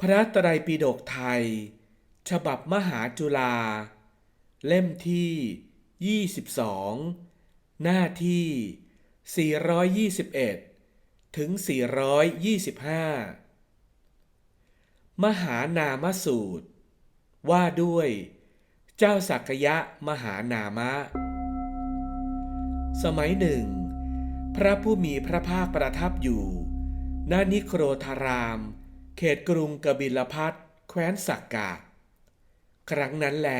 พระไตรัยปิฎกไทย ฉบับมหาจุฬาเล่มที่ 22 หน้าที่ 421 ถึง 425 มหานามสูตร ว่าด้วย เจ้าสักยะมหานามะ สมัยหนึ่ง พระผู้มีพระภาคประทับอยู่ณนิโครธารามเเขตกรุงกบิลพัทแคว้นสักกะ ครั้งนั้นแล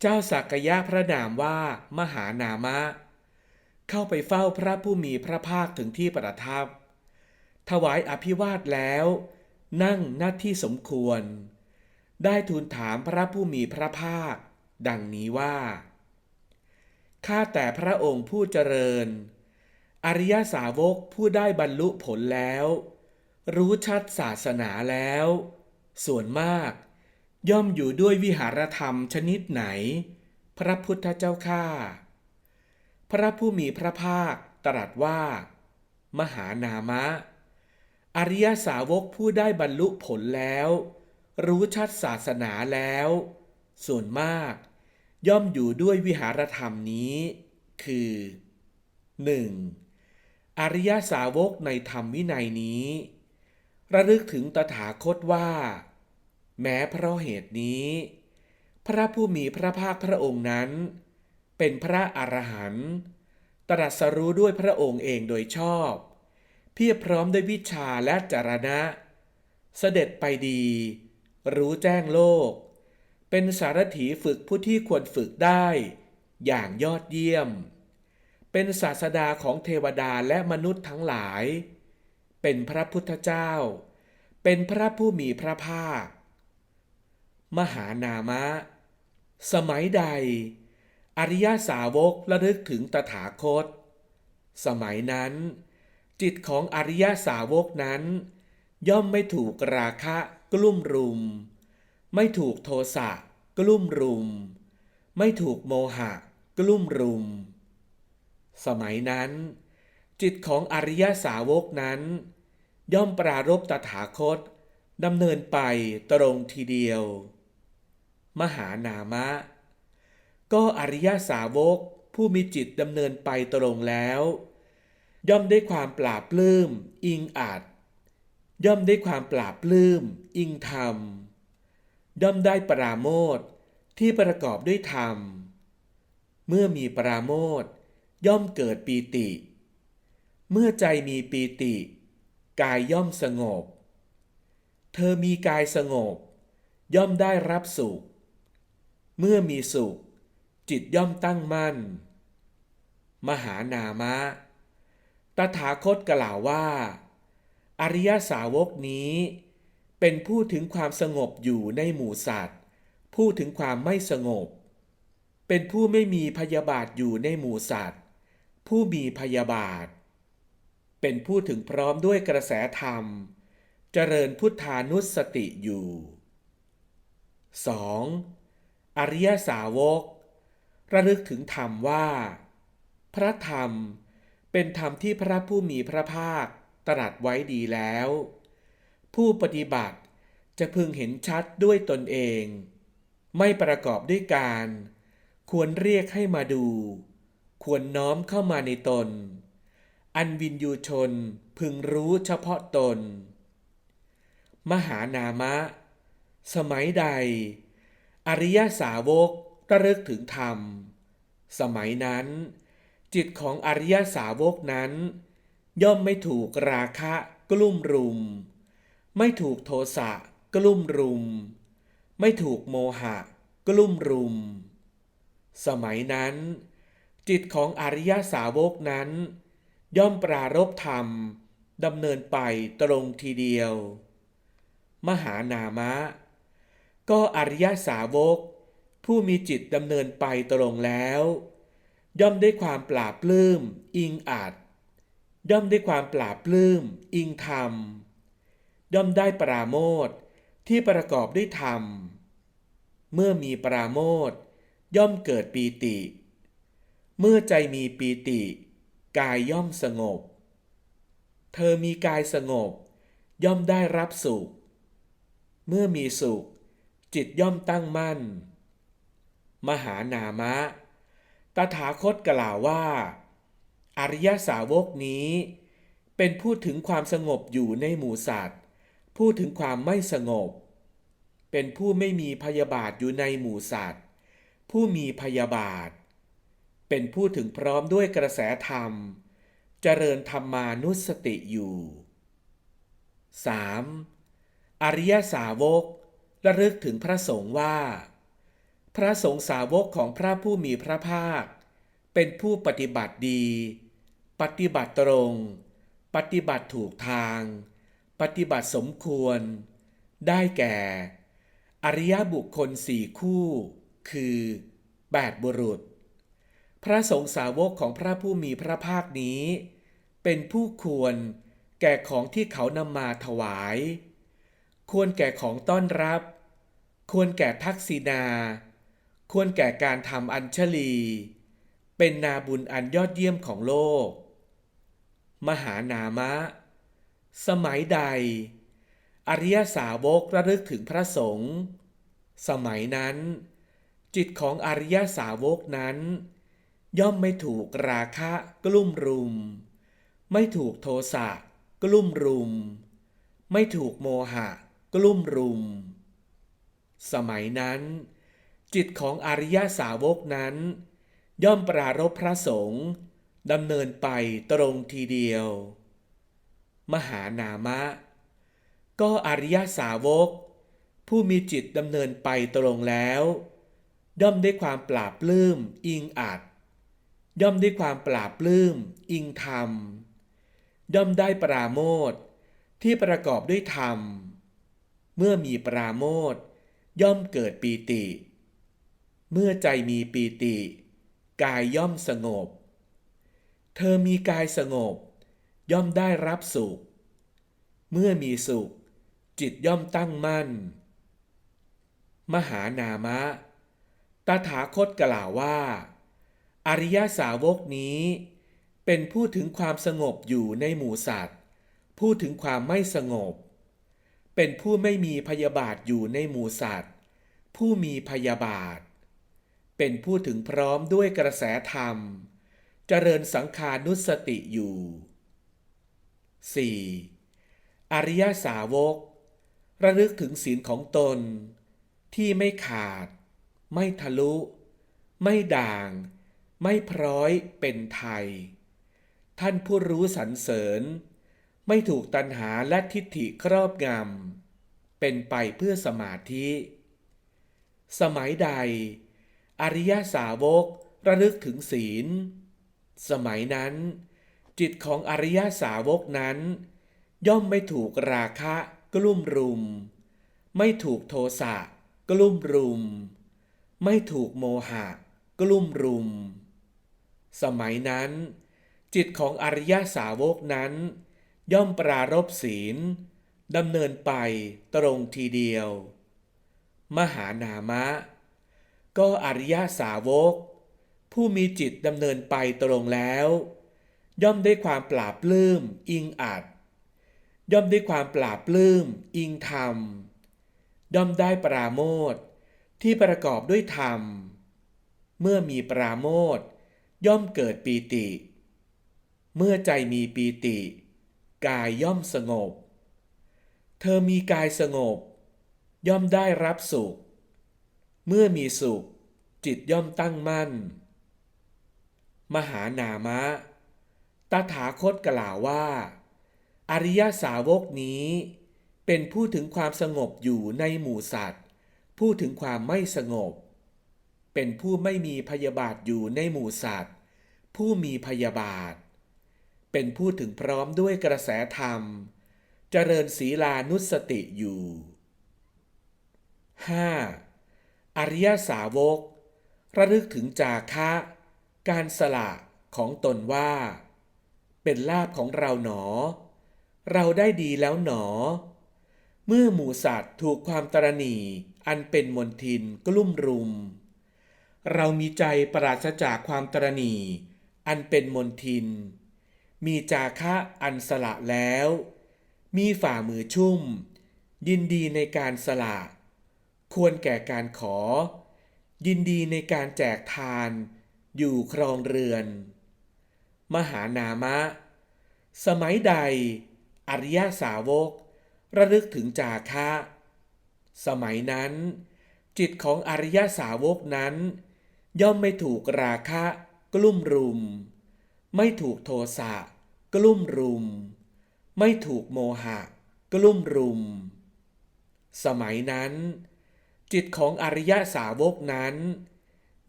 เจ้าสักยะพระนามว่ามหานามะ เข้าไปเฝ้าพระผู้มีพระภาคถึงที่ประทับ ถวายอภิวาทแล้ว นั่งหน้าที่สมควร ได้ทูลถามพระผู้มีพระภาค ดังนี้ว่า ข้าแต่พระองค์ผู้เจริญ อริยสาวกผู้ได้บรรลุผลแล้ว รู้ชัดศาสนาแล้ว ส่วนมาก ย่อมอยู่ด้วยวิหารธรรมชนิดไหน พระพุทธเจ้าข้าพระผู้มีพระภาคตรัสว่า มหานามะ อริยสาวกผู้ได้บรรลุผลแล้ว รู้ชัดศาสนาแล้ว ส่วนมาก ย่อมอยู่ด้วยวิหารธรรมนี้ คือ 1. อริยสาวกในธรรมวินัยนี้ ระลึกถึงตถาคตว่า แม้เพราะเหตุนี้ พระผู้มีพระภาคพระองค์นั้น เป็นพระอรหันต์ตรัสรู้ด้วยพระองค์เองโดยชอบ เพียบพร้อมด้วยวิชาและจารณะ เสด็จไปดี รู้แจ้งโลก เป็นสารถีฝึกผู้ที่ควรฝึกได้ อย่างยอดเยี่ยม เป็นศาสดาของเทวดาและมนุษย์ทั้งหลาย เป็นพระพุทธเจ้า เป็นพระผู้มีพระภาค มหานามะ สมัยใด อริยสาวกระลึกถึงตถาคต สมัยนั้น จิตของอริยสาวกนั้น ย่อมไม่ถูกราคะกลุ่มรุม ไม่ถูกโทสะกลุ่มรุม ไม่ถูกโมหะกลุ่มรุม สมัยนั้น จิตของอริยสาวกนั้น ย่อมปรารบตถาคตดำเนินไปตรงทีเดียว มหานามะ ก็อริยสาวกผู้มีจิตดำเนินไปตรงแล้ว ย่อมได้ความปราบปลื้มอิงอาจย่อมได้ความปราบปลื้มอิงธรรม ย่อมได้ปราโมทที่ประกอบด้วยธรรม เมื่อมีปราโมทย่อมเกิดปีติ เมื่อใจมีปีติ กายย่อมสงบ เธอมีกายสงบ ย่อมได้รับสุข เมื่อมีสุข จิตย่อมตั้งมั่น มหานามะ ตถาคตกล่าวว่า อริยสาวกนี้ เป็นผู้ถึงความสงบอยู่ในหมู่สัตว์ ผู้ถึงความไม่สงบ เป็นผู้ไม่มีพยาบาทอยู่ในหมู่สัตว์ ผู้มีพยาบาท เป็นผู้ถึงพร้อมด้วยกระแสธรรม เจริญพุทธานุสติอยู่ 2. อริยสาวก ระลึกถึงธรรมว่า พระธรรมเป็นธรรมที่พระผู้มีพระภาคตรัสไว้ดีแล้ว ผู้ปฏิบัติจะพึงเห็นชัดด้วยตนเอง ไม่ประกอบด้วยการ ควรเรียกให้มาดู ควรน้อมเข้ามาในตน อันวินยูชนพึงรู้เฉพาะตน มหานามะ สมัยใด อริยสาวกระลึกถึงธรรม สมัยนั้น จิตของอริยสาวกนั้น ย่อมไม่ถูกราคะกลุ่มรุม ไม่ถูกโทสะกลุ่มรุม ไม่ถูกโมหะกลุ่มรุม สมัยนั้น จิตของอริยสาวกนั้น ย่อมปรารบธรรมดำเนินไปตรงทีเดียว มหานามะ ก็อริยสาวก ผู้มีจิตดำเนินไปตรงแล้ว ย่อมได้ความปราบปลื้มอิงอาจย่อมได้ความปราบปลื้มอิงธรรม ย่อมได้ปราโมทที่ประกอบด้วยธรรม เมื่อมีปราโมทย่อมเกิดปีติ เมื่อใจมีปีติ กายย่อมสงบ เธอมีกายสงบ ย่อมได้รับสุข เมื่อมีสุข จิตย่อมตั้งมั่น มหานามะ ตถาคตกล่าวว่า อริยสาวกนี้ เป็นพูดถึงความสงบอยู่ในหมู่สัตว์ พูดถึงความไม่สงบ เป็นผู้ไม่มีพยาบาทอยู่ในหมู่สัตว์ ผู้มีพยาบาท เป็นผู้ถึงพร้อมด้วยกระแสธรรม เจริญธรรมานุสติอยู่ 3. อริยสาวกระลึกถึงพระสงฆ์ว่า พระสงฆ์สาวกของพระผู้มีพระภาค เป็นผู้ปฏิบัติดี ปฏิบัติตรง ปฏิบัติถูกทาง ปฏิบัติสมควร ได้แก่ อริยบุคคลสี่คู่ คือแปดบุรุษ พระสงฆ์สาวกของพระผู้มีพระภาคนี้ เป็นผู้ควรแก่ของที่เขานำมาถวาย ควรแก่ของต้อนรับ ควรแก่ทักษิณา ควรแก่การทำอัญชลี เป็นนาบุญอันยอดเยี่ยมของโลก มหานามะ สมัยใด อริยสาวกระลึกถึงพระสงฆ์สมัยนั้น จิตของอริยสาวกนั้น ย่อมไม่ถูกราคะกลุ่มรุม ไม่ถูกโทสะกลุ่มรุม ไม่ถูกโมหะกลุ่มรุม สมัยนั้น จิตของอริยสาวกนั้น ย่อมปรารบพระสงฆ์ดำเนินไปตรงทีเดียว มหานามะ ก็อริยสาวก ผู้มีจิตดำเนินไปตรงแล้ว ย่อมได้ความปราบปลื้มอิงอัด ย่อมได้ความปราบปลื้ม อิงธรรม ย่อมได้ปราโมทที่ประกอบด้วยธรรม เมื่อมีปราโมทย์ย่อมเกิดปีติ เมื่อใจมีปีติ กายย่อมสงบ เธอมีกายสงบ ย่อมได้รับสุข เมื่อมีสุข จิตย่อมตั้งมั่น มหานามะ ตถาคตกล่าวว่า อริยสาวกนี้ เป็นผู้ถึงความสงบอยู่ในหมู่สัตว์ ผู้ถึงความไม่สงบ เป็นผู้ไม่มีพยาบาทอยู่ในหมู่สัตว์ ผู้มีพยาบาท เป็นผู้ถึงพร้อมด้วยกระแสธรรม เจริญสังขานุสติอยู่ 4. อริยสาวก ระลึกถึงศีลของตน ที่ไม่ขาด ไม่ทะลุ ไม่ด่าง ไม่พร้อยเป็นไทย ท่านผู้รู้สรรเสริญ ไม่ถูกตัณหาและทิฏฐิครอบงำ เป็นไปเพื่อสมาธิ สมัยใด อริยสาวกระลึกถึงศีล สมัยนั้น จิตของอริยสาวกนั้น ย่อมไม่ถูกราคะกลุ่มรุม ไม่ถูกโทสะกลุ่มรุม ไม่ถูกโมหะกลุ่มรุม สมัยนั้น จิตของอริยสาวกนั้น ย่อมปรารบศีลดำเนินไปตรงทีเดียว มหานามะ ก็อริยสาวก ผู้มีจิตดำเนินไปตรงแล้ว ย่อมได้ความปราบปลื้มอิงอัด ย่อมได้ความปราบปลื้มอิงธรรม ย่อมได้ปราโมทที่ประกอบด้วยธรรม เมื่อมีปราโมท ย่อมเกิดปีติ เมื่อใจมีปีติ กายย่อมสงบ เธอมีกายสงบ ย่อมได้รับสุข เมื่อมีสุข จิตย่อมตั้งมั่น มหานามะ ตถาคตกล่าวว่า อริยสาวกนี้เป็นผู้ถึงความสงบอยู่ในหมู่สัตว์ ผู้ถึงความไม่สงบ เป็นผู้ไม่มีพยาบาทอยู่ในหมู่สัตว์ ผู้มีพยาบาท เป็นผู้ถึงพร้อมด้วยกระแสธรรม เจริญศีลานุสติอยู่ 5. อริยสาวก ระลึกถึงจาคะ การสละของตนว่า เป็นลาภของเราหนอ เราได้ดีแล้วหนอ เมื่อหมูสัตว์ถูกความตรณีอันเป็นมนทินกลุ่มรุม เรามีใจปราศจากความตรณีอันเป็นมนทิน มีจาคะอันสละแล้ว มีฝ่ามือชุ่ม ยินดีในการสละ ควรแก่การขอ ยินดีในการแจกทาน อยู่ครองเรือน มหานามะ สมัยใด อริยสาวก ระลึกถึงจาคะ สมัยนั้น จิตของอริยสาวกนั้น ย่อมไม่ถูกราคะ กลุ่มรุม ไม่ถูกโทสะกลุ่มรุม ไม่ถูกโมหะ กลุ่มรุม สมัยนั้น จิตของอริยสาวกนั้น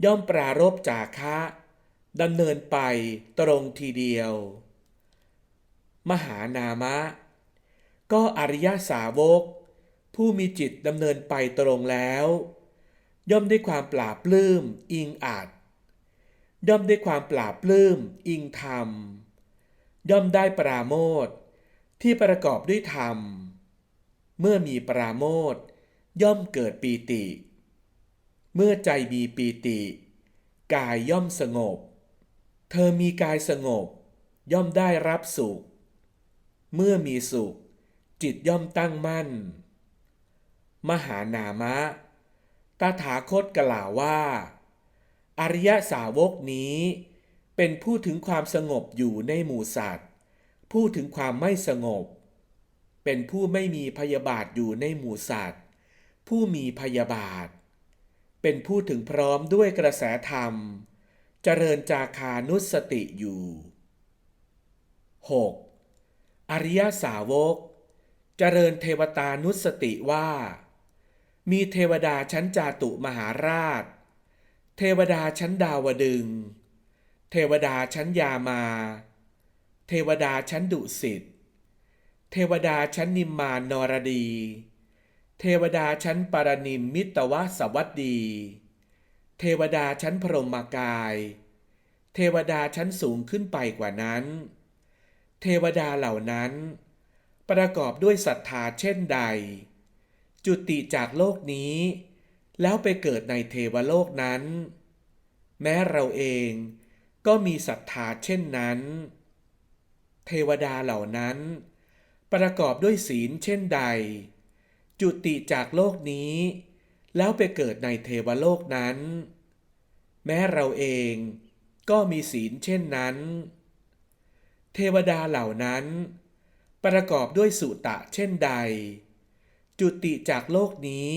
ย่อมปรารบจาคะดำเนินไปตรงทีเดียว มหานามะ ก็อริยสาวก ผู้มีจิตดำเนินไปตรงแล้ว ย่อมได้ความปราบปลื้มอิงอาจ ย่อมได้ความปราบปลื้มอิงธรรม ย่อมได้ปราโมทที่ประกอบด้วยธรรม เมื่อมีปราโมทย่อมเกิดปีติ เมื่อใจมีปีติ กายย่อมสงบ เธอมีกายสงบ ย่อมได้รับสุข เมื่อมีสุข จิตย่อมตั้งมั่น มหานามะ ถาคตกล่าวว่า อริยสาวกนี้ เป็นผู้ถึงความสงบอยู่ในหมู่สัตว์ ผู้ถึงความไม่สงบ เป็นผู้ไม่มีพยาบาทอยู่ในหมู่สัตว์ ผู้มีพยาบาท เป็นผู้ถึงพร้อมด้วยกระแสธรรม เจริญจาคานุสติอยู่ 6. อริยสาวก เจริญเทวตานุสติว่า มีเทวดาชั้นจาตุมหาราช เทวดาชั้นดาวดึง เทวดาชั้นยามา เทวดาชั้นดุสิต เทวดาชั้นนิมมานนรดี เทวดาชั้นปารนิมมิตวสวัสดี เทวดาชั้นพรหมกาย เทวดาชั้นสูงขึ้นไปกว่านั้น เทวดาเหล่านั้น ประกอบด้วยศรัทธาเช่นใด จุติจากโลกนี้ แล้วไปเกิดในเทวโลกนั้น แม้เราเองก็มีศรัทธาเช่นนั้น เทวดาเหล่านั้น ประกอบด้วยศีลเช่นใด จุติจากโลกนี้ แล้วไปเกิดในเทวโลกนั้น แม้เราเองก็มีศีลเช่นนั้น เทวดาเหล่านั้น ประกอบด้วยสุตะเช่นใด จุติจากโลกนี้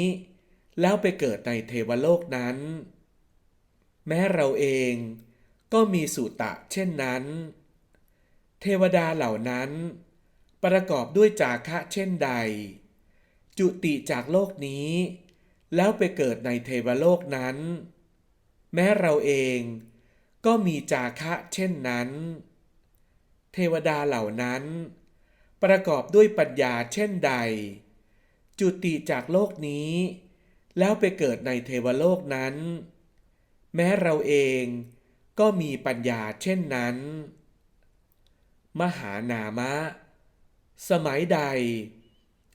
แล้วไปเกิดในเทวโลกนั้น แม้เราเองก็มีสุตะเช่นนั้น เทวดาเหล่านั้น ประกอบด้วยจาคะเช่นใด จุติจากโลกนี้ แล้วไปเกิดในเทวโลกนั้น แม้เราเองก็มีจาคะเช่นนั้น เทวดาเหล่านั้น ประกอบด้วยปัญญาเช่นใด จุติจากโลกนี้ แล้วไปเกิดในเทวโลกนั้น แม้เราเองก็มีปัญญาเช่นนั้น มหานามะ สมัยใด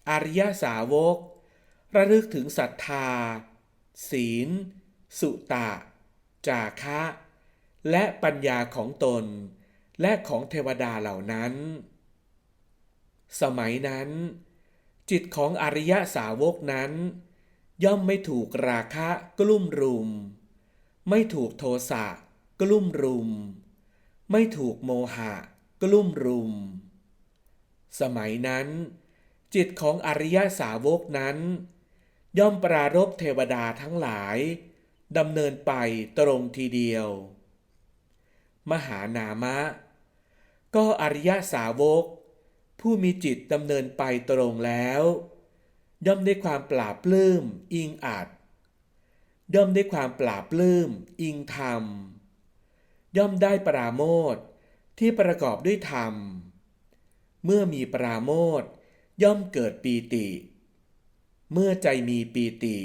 อริยสาวก ระลึกถึงศรัทธา ศีล สุตะ จาคะ และปัญญาของตน และของเทวดาเหล่านั้น สมัยนั้น จิตของอริยสาวกนั้น ย่อมไม่ถูกราคะกลุ่มรุม ไม่ถูกโทสะกลุ่มรุม ไม่ถูกโมหะกลุ่มรุม สมัยนั้น จิตของอริยสาวกนั้น ย่อมปรารบเทวดาทั้งหลายดำเนินไปตรงทีเดียว มหานามะ ก็อริยสาวก ผู้มีจิตดำเนินไปตรงแล้ว ย่อมได้ความปราบปลื้มอิงอาจย่อมได้ความปราบปลื้มอิงธรรม ย่อมได้ปราโมทที่ประกอบด้วยธรรม เมื่อมีปราโมทย่อมเกิดปีติ เมื่อใจมีปีติ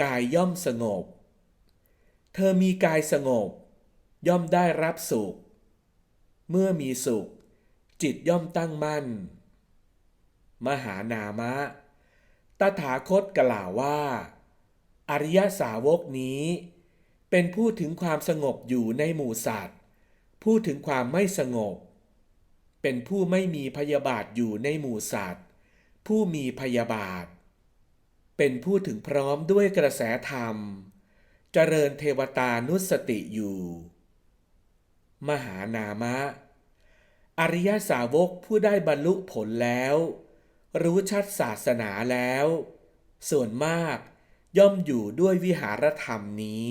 กายย่อมสงบ เธอมีกายสงบ ย่อมได้รับสุข เมื่อมีสุข จิตย่อมตั้งมั่น มหานามะ ตถาคตกล่าวว่า อริยสาวกนี้ เป็นผู้ถึงความสงบอยู่ในหมู่สัตว์ ผู้ถึงความไม่สงบ เป็นผู้ไม่มีพยาบาทอยู่ในหมู่สัตว์ ผู้มีพยาบาท เป็นผู้ถึงพร้อมด้วยกระแสธรรม เจริญเทวตานุสติอยู่ มหานามะ อริยสาวกผู้ได้บรรลุผลแล้ว รู้ชัดศาสนาแล้ว ส่วนมากย่อมอยู่ด้วยวิหารธรรมนี้